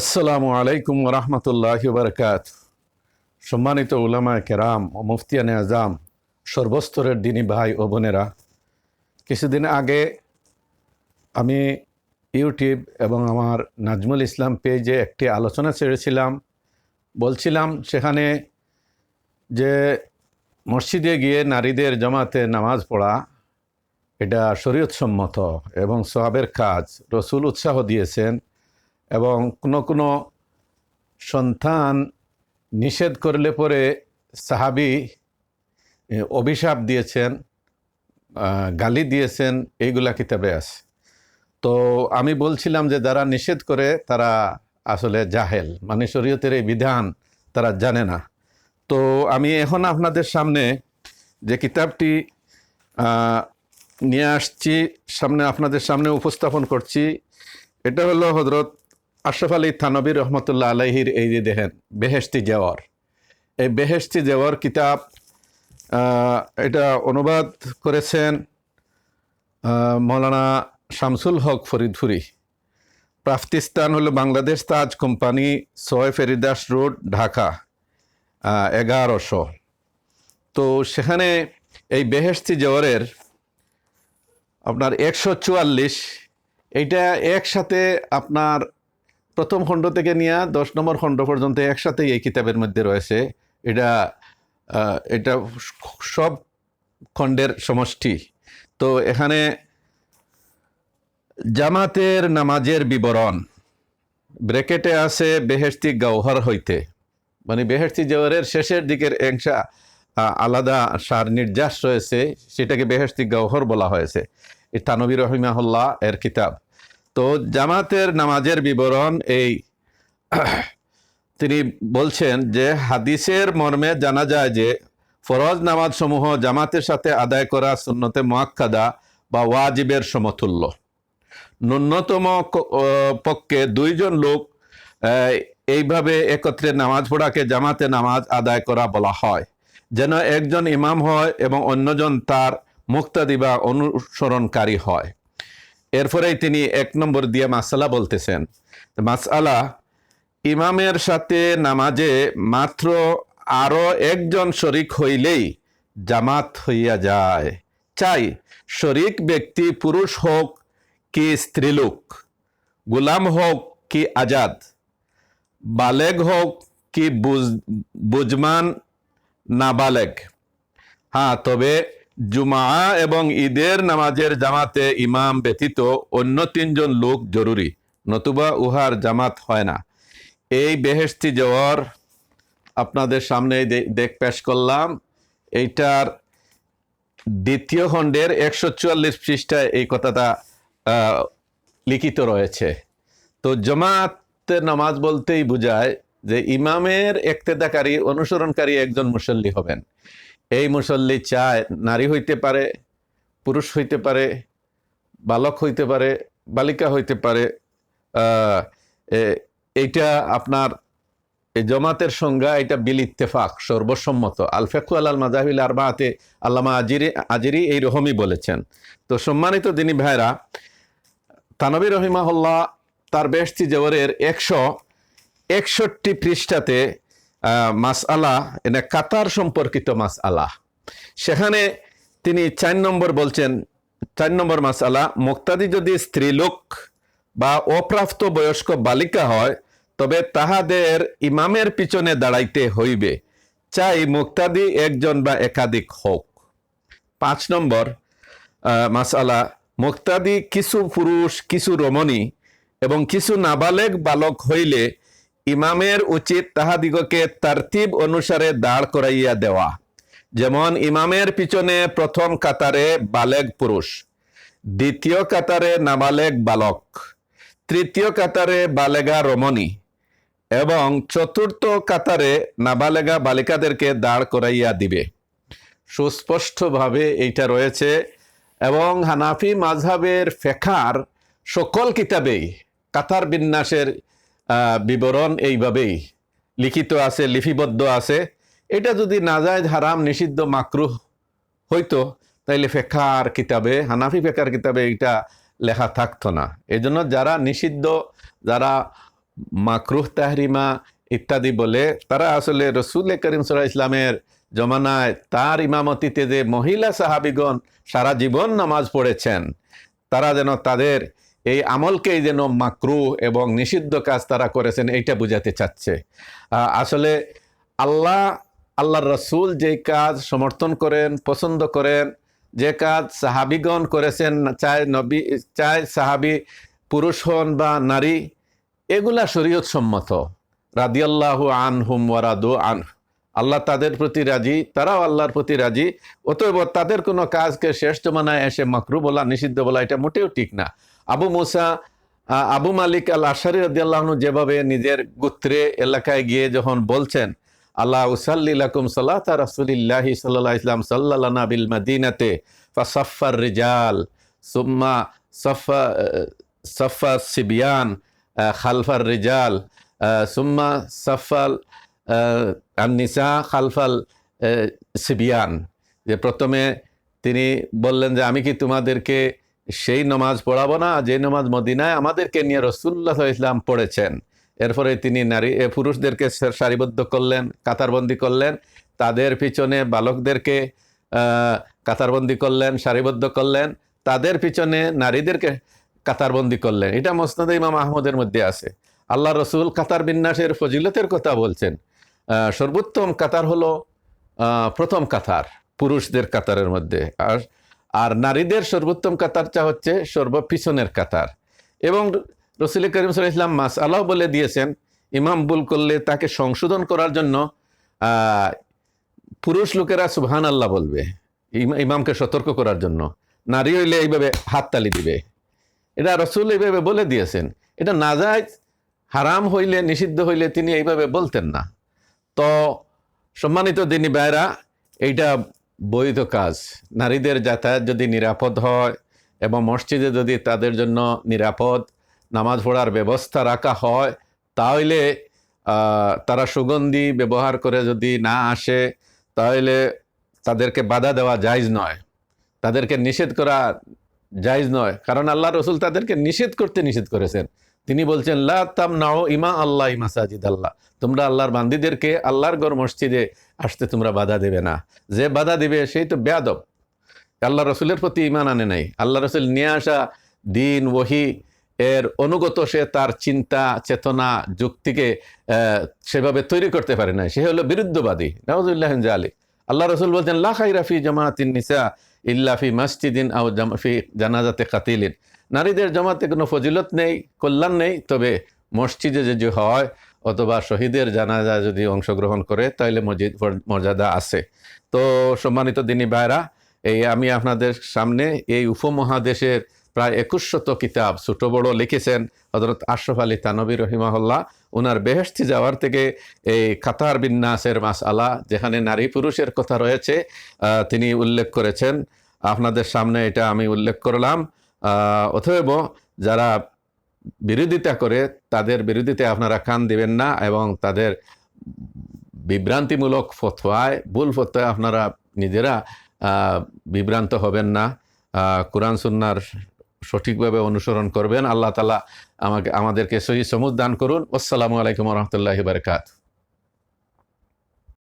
আসসালামু আলাইকুম রহমতুল্লাহ বারকাত সম্মানিত উলামা কেরাম ও মুফতিয়ানে আজাম সর্বস্তরের দিনী ভাই ও বোনেরা, কিছুদিন আগে আমি ইউটিউব এবং আমার নাজমুল ইসলাম পেজে একটি আলোচনা ছেড়েছিলাম। বলছিলাম সেখানে যে মসজিদে গিয়ে নারীদের জমাতে নামাজ পড়া, এটা শরীয়তসম্মত এবং সোহাবের কাজ। রসুল উৎসাহ দিয়েছেন এবং কোনো কোনো সন্তান নিষেধ করলে পরে সাহাবি অভিশাপ দিয়েছেন গালি দিয়েছেন, এইগুলা কিতাবে আছে। তো আমি বলছিলাম যে যারা নিষেধ করে তারা আসলে জাহেল মানে শরীয়তের এই বিধান তারা জানে না। তো আমি এখন আপনাদের সামনে যে কিতাবটি নিয়ে আসছি, সামনে আপনাদের সামনে উপস্থাপন করছি, এটা হলো হজরত আশরাফ আলী থানবী রহমতুল্লাহ আলহির এই যে দেখেন বেহেস্তি জেওয়ার। এই বেহেস্তি জেওয়ার কিতাব এটা অনুবাদ করেছেন মৌলানা শামসুল হক ফরিদপুরি। প্রাপ্তিস্থান হলো বাংলাদেশ তাজ কোম্পানি সোয় ফেরিদাস রোড, ঢাকা এগারোশো। তো সেখানে এই বেহেস্তি জেওয়ারের আপনার একশো চুয়াল্লিশ, এইটা একসাথে আপনার প্রথম খণ্ড থেকে নিয়ে দশ নম্বর খণ্ড পর্যন্ত একসাথেই এই কিতাবের মধ্যে রয়েছে। এটা এটা সব খণ্ডের সমষ্টি। তো এখানে জামাতের নামাজের বিবরণ। ব্রেকেটে আছে বেহেস্তি গৌহর হইতে। মানে বেহেস্তি জওয়ারের শেষের দিকের অংশা আলাদা সার নির্যাস রয়েছে, সেটাকে বেহেস্তি গৌহর বলা হয়েছে। এই তানবী রহিমাহুল্লাহ এর কিতাব। তো জামাতের নামাজের বিবরণ এই। তিনি বলছেন যে, হাদিসের মর্মে জানা যায় যে, ফরজ নামাজ সমূহ জামাতের সাথে আদায় করা সুন্নতে মোয়াক্কাদা বা ওয়াজিবের সমতুল্য। ন্যূনতম পক্ষে দুইজন লোক এইভাবে একত্রে নামাজ পড়াকে জামাতে নামাজ আদায় করা বলা হয়। যেন একজন ইমাম হয় এবং অন্যজন তার মুক্তাদি বা অনুসরণকারী হয়। এরপরেই তিনি এক নম্বর দিয়ে মাসালা বলতেছেন। মাসালা ইমামের সাথে নামাজে মাত্র আরও একজন শরিক হইলেই জামাত হইয়া যায়। চাই, শরিক ব্যক্তি পুরুষ হোক কি স্ত্রীলোক গুলাম হোক কি আজাদ, বালেগ হোক কি বুজ- বুজমান, নাবালেগ। হ্যাঁ তবে জুমা এবং ঈদের নামাজের জামাতে ইমাম ব্যতীত অন্য তিনজন লোক জরুরি, নতুবা উহার জামাত হয় না। এই বেহেস্তি জওয়ার আপনাদের সামনে দেখ পেশ করলাম। এইটার দ্বিতীয় খণ্ডের একশো চুয়াল্লিশ পৃষ্ঠায় এই কথাটা লিখিত রয়েছে। তো জমাতের নামাজ বলতেই বোঝায় যে ইমামের একতেদাকারী, অনুসরণকারী একজন মুসল্লি হবেন। এই মুসল্লি চায় নারী হইতে পারে, পুরুষ হইতে পারে, বালক হইতে পারে, বালিকা হইতে পারে এইটা আপনার জমাতের সংজ্ঞা, এটা বিল ইত্তেফাক, সর্বসম্মত। আল ফেকু আল মাজাহিল আরবাতে আল্লামা আজিরি আজিরি এই রকমই বলেছেন। তো সম্মানিত দিনী ভাইরা, তানবী রহিমাহুল্লাহ তার বেশটি জবরের একশো, একষট্টি পৃষ্ঠাতে মাস আলা এনে কাতার সম্পর্কিত মাস আলা সেখানে তিনি চার নম্বর বলছেন, চার নম্বর মাস আলা মুক্তাদি যদি স্ত্রীলোক বা অপ্রাপ্ত বয়স্ক বালিকা হয়, তবে তাহাদের ইমামের পিছনে দাঁড়াইতে হইবে। চাই মুক্তাদি একজন বা একাধিক হোক। পাঁচ নম্বর মাসালা মুক্তাদি কিছু পুরুষ, কিছু রমণী এবং কিছু নাবালেক বালক হইলে ইমামের উচিত তাহাদিগকে তারতিব অনুসারে দাঁড় করাইয়া দেওয়া। যেমন ইমামের পিছনে প্রথম কাতারে বালেগ পুরুষ, দ্বিতীয় কাতারে নাবালেগ বালক, তৃতীয় কাতারে বালেগা রমণী এবং চতুর্থ কাতারে নাবালেগা বালিকাদেরকে দাঁড় করাইয়া দিবে। সুস্পষ্টভাবে এইটা রয়েছে এবং হানাফি মাঝহাবের ফেখার সকল কিতাবেই কাতার বিন্যাসের বিবরণ এইভাবেই। লিখিত আছে, লিপিবদ্ধ আছে। এটা যদি নাজায়জ হারাম, নিষিদ্ধ, মাকরুহ হইতো, তাইলে ফেকার কিতাবে, হানাফি ফেকার কিতাবে এটা লেখা থাকতো না। এই জন্য যারা নিষিদ্ধ, যারা মাকরুহ, তাহরিমা ইত্যাদি বলে, তারা আসলে রসুল করিম সাল্লাহ ইসলামের জমানায় তার ইমামতিতে যে মহিলা সাহাবিগণ সারা জীবন নামাজ পড়েছেন, তারা যেন তাদের এই আমলকেই যেন মাকরু এবং নিষিদ্ধ কাজ তারা করেছেন, এইটা বুঝাতে চাচ্ছে। আসলে আল্লাহ, আল্লাহর রসুল যে কাজ সমর্থন করেন, পছন্দ করেন, যে কাজ সাহাবিগণ করেছেন চায় নবী চায় সাহাবি পুরুষ হন বা নারী, এগুলা শরীয়ত সম্মত রাদিয়াল্লাহু আনহুম ওয়ারাদু আন, আল্লাহ তাদের প্রতি রাজি, তারাও আল্লাহর প্রতি রাজি, অতএব তাদের কোনো কাজকে শেষ জমানায় এসে মাকরু বলা, নিষিদ্ধ বলা, এটা মোটেও ঠিক না। আবু মুসা আবু মালিক আল আশারি রাদিয়াল্লাহনু যেভাবে নিজের গোত্রে এলাকায় গিয়ে যখন বলছেন, আল্লাহ উসাল্লিলাকুম সাল্লাহ রাসুলিল্লাহি সাল্লাহ ইসলাম সাল্লানা বিল মাদিনাতে ফাসাফার রিজাল, সুম্মা সফা সফা সিবিয়ান খালফার রিজাল সুম্মা সফাল আন্নিসা খালফাল সিবিয়ান। যে প্রথমে তিনি বললেন যে, আমি কি তোমাদেরকে সেই নমাজ পড়াবো না, যে নমাজ মদিনায় আমাদেরকে নিয়ে রসুল্লাহ ইসলাম পড়েছেন। এরপরে তিনি নারী পুরুষদেরকে সারিবদ্ধ করলেন, কাতারবন্দি করলেন, তাদের পিছনে বালকদেরকে কাতারবন্দি করলেন, সারিবদ্ধ করলেন, তাদের পিছনে নারীদেরকে কাতারবন্দি করলেন। এটা মোসনাদ ইমাম আহমদের মধ্যে আছে। আল্লাহ রসুল কাতার বিন্যাসের ফজিলতের কথা বলছেন। সর্বোত্তম কাতার হলো প্রথম কাতার, পুরুষদের কাতারের মধ্যে। আর আর নারীদের সর্বোত্তম কাতারটা হচ্ছে সর্বপিছনের কাতার। এবং রসুল করিম সাল্লাহ ইসলাম মাস আল্লাহ বলে দিয়েছেন, ইমাম বুল করলে তাকে সংশোধন করার জন্য পুরুষ লোকেরা সুবহান আল্লাহ বলবে, ইমা- ইমামকে সতর্ক করার জন্য। নারী হইলে এইভাবে হাততালি দিবে। এটা রসুল এইভাবে বলে দিয়েছেন। এটা নাজায়জ, হারাম হইলে, নিষিদ্ধ হইলে তিনি এইভাবে বলতেন না। তো সম্মানিত দিনী ভাইরা এইটা বৈধ কাজ। নারীদের যাতায়াত যদি নিরাপদ হয় এবং মসজিদে যদি তাদের জন্য নিরাপদ নামাজ পড়ার ব্যবস্থা রাখা হয়, তাহলে তারা সুগন্ধি ব্যবহার করে যদি না আসে, তাহলে তাদেরকে বাধা দেওয়া জায়জ নয়। তাদেরকে নিষেধ করা জায়জ নয়। কারণ আল্লাহ রসুল তাদেরকে নিষেধ করতে নিষেধ করেছেন। তিনি বলছেন, লা তাম নাও ইমা আল্লাহ মাসাজিদ আল্লাহ তোমরা আল্লাহর বান্দিদেরকে আল্লাহর গড় মসজিদে আসতে তোমরা বাধা দেবে না। যে বাধা দিবে, সেই তো বেয়াদব। আল্লাহ রসুলের প্রতি ইমান আনে নাই। আল্লাহ রসুল নিয়ে আসা দিন, ওহি এর অনুগত সে তার চিন্তা, চেতনা, যুক্তিকে সেভাবে তৈরি করতে পারে না সে হলো বিরুদ্ধবাদী। নওয়াজুল্লাহ আলী আল্লাহ রসুল বলছেন, লা খাইরাফি জামাতিন নিসা ইল্লাফি মসজিদিন আও জাম- ফি জানাজাতে কাতিলিন। নারীদের জমাতে কোনো ফজিলত নেই, কল্যাণ নেই, তবে মসজিদে যদি হয় অথবা শহীদের জানাজা যদি অংশগ্রহণ করে তাহলে মসজিদ মর্যাদা আছে। তো সম্মানিত দিনী ভাইরা এই আমি আপনাদের সামনে এই উপমহাদেশের প্রায় একুশ শত কিতাব ছোট বড় লিখেছেন হজরত আশরফ আলী তানবী রহিমাহুল্লাহ। ওনার বেহেস্তি যাওয়ার থেকে এই কাতার বিন্যাসের মাস আলা, যেখানে নারী পুরুষের কথা রয়েছে তিনি উল্লেখ করেছেন। আপনাদের সামনে এটা আমি উল্লেখ করলাম। অতএব যারা বিরোধিতা করে, তাদের বিরোধিতায় আপনারা কান দিবেন না এবং তাদের বিভ্রান্তিমূলক ফতোয়ায়, ভুল ফতোয়ায় আপনারা নিজেরা বিভ্রান্ত হবেন না। কোরআন, সুন্নার সঠিকভাবে অনুসরণ করবেন। আল্লাহ তালা আমাকে, আমাদেরকে সহি সমুদ দান করুন। আসসালামু আলাইকুম রহমতুল্লাহ বারকাত